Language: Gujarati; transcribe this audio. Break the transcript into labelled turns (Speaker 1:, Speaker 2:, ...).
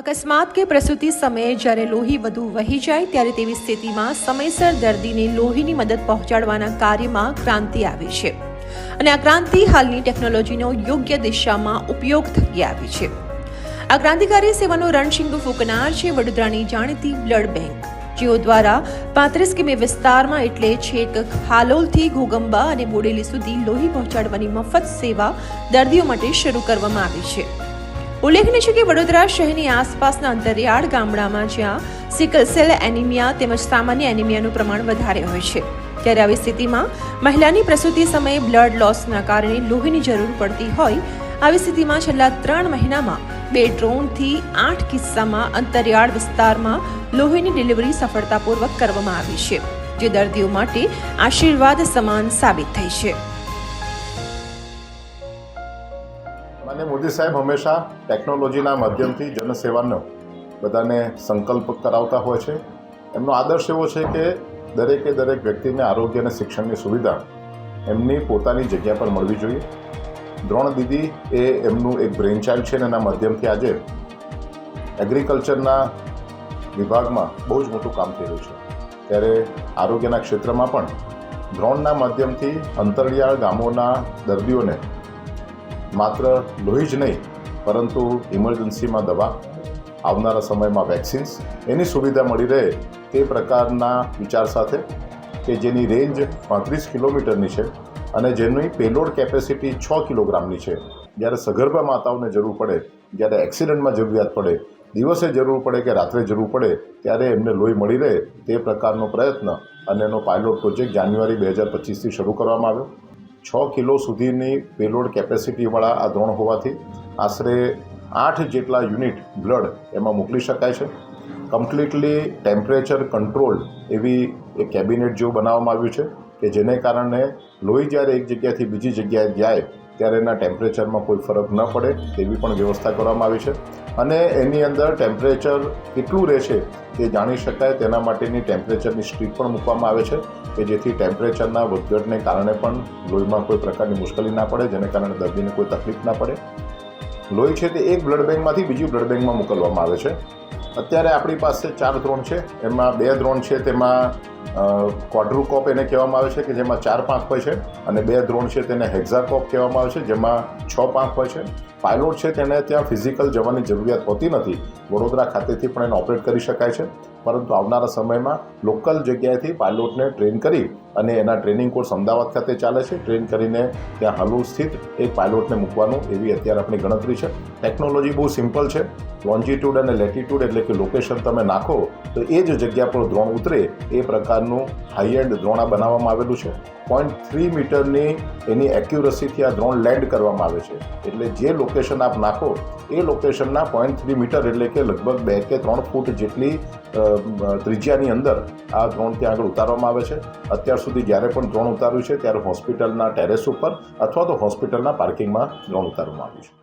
Speaker 1: અકસ્માત કે પ્રસૂતિ સમયે જ્યારે લોહી વધુ વહી જાય ત્યારે તેવી સ્થિતિમાં સમયસર દર્દીને લોહીની મદદ પહોંચાડવાના કાર્યમાં ક્રાંતિ આવી છે. અને આ ક્રાંતિ હાલની ટેકનોલોજીનો યોગ્ય દિશામાં ઉપયોગ થકી આવી છે. આ ક્રાંતિકારી સેવાનો રણશીંગુ ફૂંકનાર છે વડોદરાની જાણીતી બ્લડ બેંક. જેઓ દ્વારા પાંત્રીસ કિમી વિસ્તારમાં એટલે છેક હાલોલથી ઘોગંબા અને બોડેલી સુધી લોહી પહોંચાડવાની મફત સેવા દર્દીઓ માટે શરૂ કરવામાં આવી છે. ઉલ્લેખનીય છે કે વડોદરા શહેરની આસપાસના અંતરિયાળ ગામડામાં જ્યાં સિકલ સેલ એનિમિયા તેમજ સામાન્ય એનિમિયાનું પ્રમાણ વધારે હોય છે. ત્યારે આવી સ્થિતિમાં મહિલાની પ્રસૂતિ સમયે બ્લડ લોસના કારણે લોહીની જરૂર પડતી હોય, આવી સ્થિતિમાં છેલ્લા ત્રણ મહિનામાં બે ડ્રોનથી આઠ કિસ્સામાં અંતરિયાળ વિસ્તારમાં લોહીની ડિલિવરી સફળતાપૂર્વક કરવામાં આવી છે, જે દર્દીઓ માટે આશીર્વાદ સમાન સાબિત થઈ છે.
Speaker 2: માન્ય મોદી સાહેબ હંમેશા ટેકનોલોજીના માધ્યમથી જનસેવાનો બધાને સંકલ્પ કરાવતા હોય છે. એમનો આદર્શ એવો છે કે દરેકે દરેક વ્યક્તિને આરોગ્ય અને શિક્ષણની સુવિધા એમની પોતાની જગ્યા પર મળવી જોઈએ. દ્રોણ દીદી એ એમનું એક બ્રેન ચાઇલ્ડ છે અને એના માધ્યમથી આજે એગ્રીકલ્ચરના વિભાગમાં બહુ જ મોટું કામ થઈ રહ્યું છે. ત્યારે આરોગ્યના ક્ષેત્રમાં પણ દ્રોણના માધ્યમથી અંતરિયાળ ગામોના દર્દીઓને માત્ર લોહી જ નહીં, પરંતુ ઇમરજન્સીમાં દવા, આવનારા સમયમાં વેક્સિન્સ, એની સુવિધા મળી રહે તે પ્રકારના વિચાર સાથે કે જેની રેન્જ પાંત્રીસ કિલોમીટરની છે અને જેની પેલોડ કેપેસિટી છ કિલોગ્રામની છે. જ્યારે સગર્ભા માતાઓને જરૂર પડે, જ્યારે એક્સિડન્ટમાં જરૂરિયાત પડે, દિવસે જરૂર પડે કે રાત્રે જરૂર પડે, ત્યારે એમને લોહી મળી રહે તે પ્રકારનો પ્રયત્ન અને એનો પાયલોટ પ્રોજેક્ટ જાન્યુઆરી બે હજાર પચીસથી શરૂ કરવામાં આવ્યો. છ કિલો સુધીની પેલોડ કેપેસિટીવાળા આ દ્રોણ હોવાથી આશરે આઠ જેટલા યુનિટ બ્લડ એમાં મોકલી શકાય છે. કમ્પ્લીટલી ટેમ્પરેચર કંટ્રોલ એવી એક કેબિનેટ જેવું બનાવવામાં આવ્યું છે કે જેને કારણે લોહી જ્યારે એક જગ્યાથી બીજી જગ્યાએ જાય ત્યારે એના ટેમ્પરેચરમાં કોઈ ફરક ન પડે તેવી પણ વ્યવસ્થા કરવામાં આવી છે. અને એની અંદર ટેમ્પરેચર કેટલું રહેશે તે જાણી શકાય. તેના માટેની ટેમ્પરેચરની સ્ટ્રીપ પણ મૂકવામાં આવે છે કે જેથી ટેમ્પરેચરના વધઘટને કારણે પણ લોહીમાં કોઈ પ્રકારની મુશ્કેલી ના પડે, જેને કારણે દર્દીને કોઈ તકલીફ ના પડે. લોહી છે તે એક બ્લડ બેંકમાંથી બીજી બ્લડ બેંકમાં મોકલવામાં આવે છે. અત્યારે આપણી પાસે ચાર દ્રોણ છે. એમાં બે દ્રોણ છે, તેમાં ક્વોડ્રુકોપ એને કહેવામાં આવે છે કે જેમાં ચાર પાંખ હોય છે અને બે દ્રોણ છે તેને હેક્ઝાકોપ કહેવામાં આવે છે, જેમાં છ પાંખ હોય છે. પાયલોટ છે તેને ત્યાં ફિઝિકલ જવાની જરૂરિયાત હોતી નથી. વડોદરા ખાતેથી પણ એને ઓપરેટ કરી શકાય છે. પરંતુ આવનારા સમયમાં લોકલ જગ્યાએથી પાયલોટને ટ્રેન કરી અને એના ટ્રેનિંગ કોર્સ અમદાવાદ ખાતે ચાલે છે. ટ્રેન કરીને ત્યાં હલુ સ્થિત એક પાયલોટને મૂકવાનું એવી અત્યારે આપણી ગણતરી છે. ટેકનોલોજી બહુ સિમ્પલ છે. લોન્જિટ્યુડ અને લેટિટ્યુડ એટલે કે લોકેશન તમે નાખો તો એ જ જગ્યા પર દ્રોણ ઉતરે એ પ્રકારનું હાઈ એન્ડ દ્રોણા બનાવવામાં આવેલું છે. પોઈન્ટ થ્રી મીટરની એની એક્યુરસીથી આ દ્રોણ લેન્ડ કરવામાં આવે છે. એટલે જે લોકેશન આપ નાખો એ લોકેશનના પોઈન્ટ થ્રી મીટર એટલે કે લગભગ બે કે ત્રણ ફૂટ જેટલી ત્રિજ્યાની અંદર આ દ્રોણ ત્યાં આગળ ઉતારવામાં આવે છે. અત્યાર સુધી જ્યારે પણ દ્રોણ ઉતાર્યું છે, ત્યારે હોસ્પિટલના ટેરેસ ઉપર અથવા તો હોસ્પિટલના પાર્કિંગમાં દ્રોણ ઉતારવામાં આવ્યું છે.